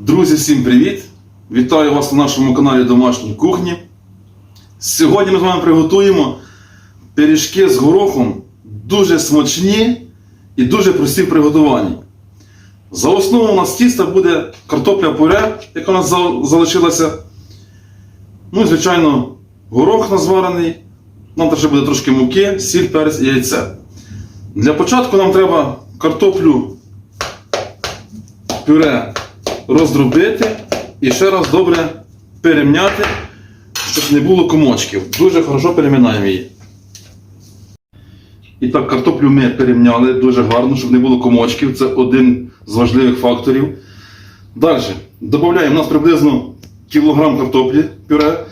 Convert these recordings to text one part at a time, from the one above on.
Друзі, всім привіт! Вітаю вас на нашому каналі Домашній кухні. Сьогодні ми з вами приготуємо пиріжки з горохом дуже смачні і дуже прості в приготуванні. За основу у нас тіста буде картопля пюре, яка у нас залишилася. Ну і, звичайно, горох назварений. Нам ще буде трошки муки, сіль, перець і яйце. Для початку нам треба картоплю пюре роздробити і ще раз добре перемняти, щоб не було комочків. Дуже хорошо переминаємо її. І так, картоплю ми перемняли дуже гарно, щоб не було комочків. Це один з важливих факторів. Далі. Додаємо у нас приблизно кілограм картоплі пюре.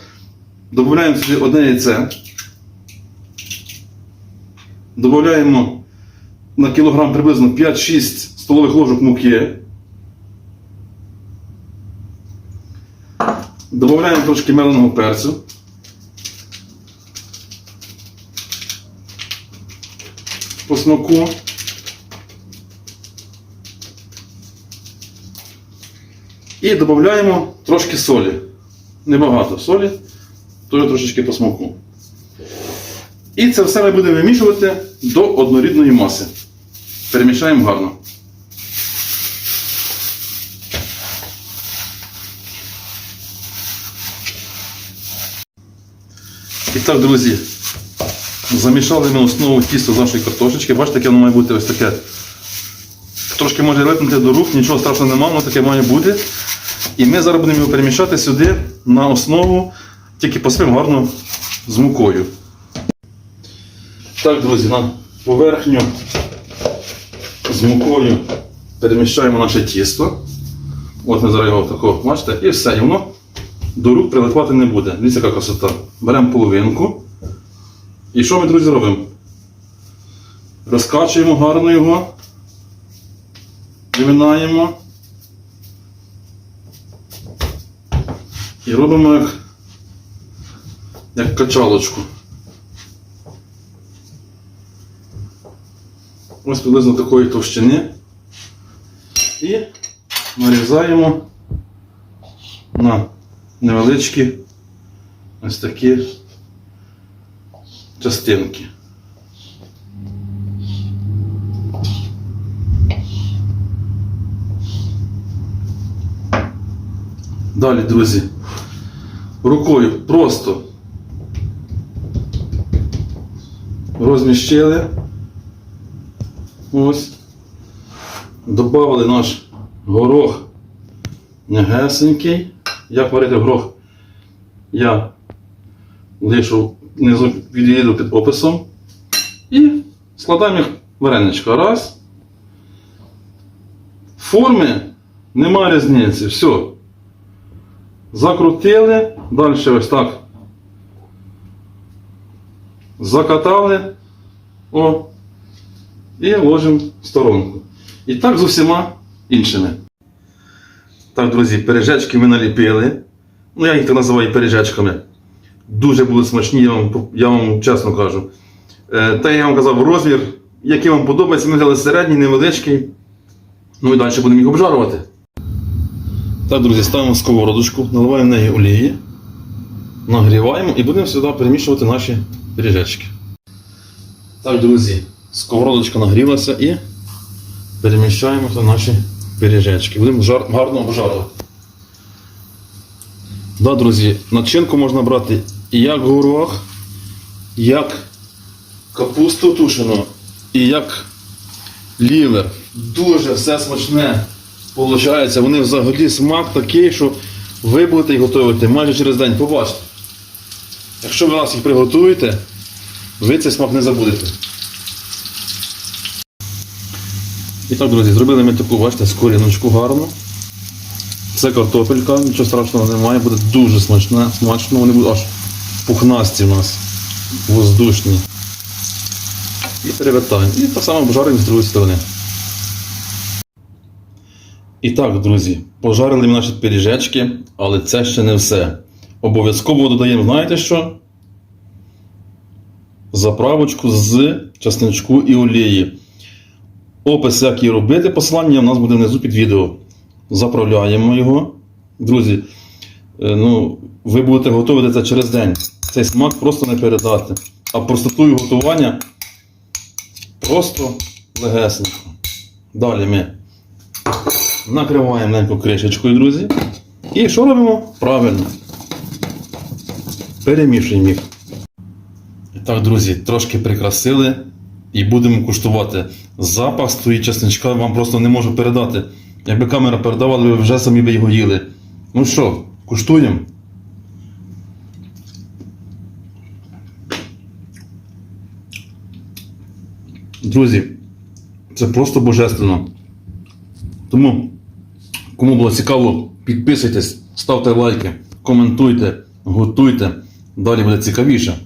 Додаємо сюди одне яйце. Додаємо на кілограм приблизно 5-6 столових ложок муки. Додаємо трошки меленого перцю. По смаку. І додаємо трошки солі. Небагато солі, теж трошечки по смаку. І це все ми будемо вимішувати до однорідної маси. Перемішаємо гарно. І так, друзі, замішали ми основу тісто з нашої картошечки. Бачите, яке воно має бути ось таке. Трошки може липнути до рук, нічого страшного немає, воно таке має бути. І ми зараз будемо його перемішати сюди на основу, тільки посипемо гарно з мукою. Так, друзі, на поверхню з мукою переміщаємо наше тісто. От ми зараз його такого, бачите, і все, і воно до рук прилипати не буде. Дивіться, яка красота. Беремо половинку. І що ми, друзі, робимо? Розкачуємо гарно його. Виминаємо. І робимо як, як качалочку. Ось приблизно такої товщини. І нарізаємо на невеличкі ось такі частинки. Далі, друзі, рукою просто розміщили. Ось. Добавили наш горох м'ягесенький. Як варити горох, я лишу внизу від'їду під описом. І складаємо їх в вареничко. Раз. Форми немає різниці. Все. Закрутили. Далі ось так. Закатали. О. І ложимо в сторонку. І так з усіма іншими. Так, друзі, пиріжечки ми наліпили. Ну, я їх так називаю пиріжечками. Дуже були смачні, я вам, я вам чесно кажу. Е, та я вам казав розмір, який вам подобається. Ми взяли середній, невеличкий. Ну і далі будемо їх обжарувати. Так, друзі, ставимо сковородочку, наливаємо в неї олії, нагріваємо і будемо сюди перемішувати наші пиріжечки. Так, друзі, сковородочка нагрілася і переміщаємо наші пиріжечки. Будемо жар, гарно обжарувати. Да, друзі, начинку можна брати як горох, як капусту тушену, і як лівер. Дуже все смачне виходить. Вони взагалі смак такий, що ви будете їх готувати майже через день. Побачите. Якщо ви раз їх приготуєте, ви цей смак не забудете. І так, друзі, зробили ми таку, бачите, скоріночку гарну. Це картопелька, нічого страшного немає, буде дуже смачне, смачно, вони будуть аж пухнасті у нас, воздушні. І перевертаємо. І так само обжарюємо з другої сторони. І так, друзі, пожарили ми наші пиріжечки, але це ще не все. Обов'язково додаємо, знаєте що? Заправочку з часничку і олії. Опис, як її робити, посилання у нас буде внизу під відео. заправляємо його. Друзі, е, ну, ви будете готувати це через день. Цей смак просто не передати. А простотою готування просто легесенько. Далі ми накриваємо маленьку кришечкою, друзі. І що робимо? Правильно. Перемішуємо їх. Так, друзі, трошки прикрасили і будемо куштувати. Запах стоїть чесничка вам просто не можу передати. Якби камера передавала, ви вже самі би його їли. Ну що, куштуємо? Друзі, це просто божественно. Тому, кому було цікаво, підписуйтесь, ставте лайки, коментуйте, готуйте. Далі буде цікавіше.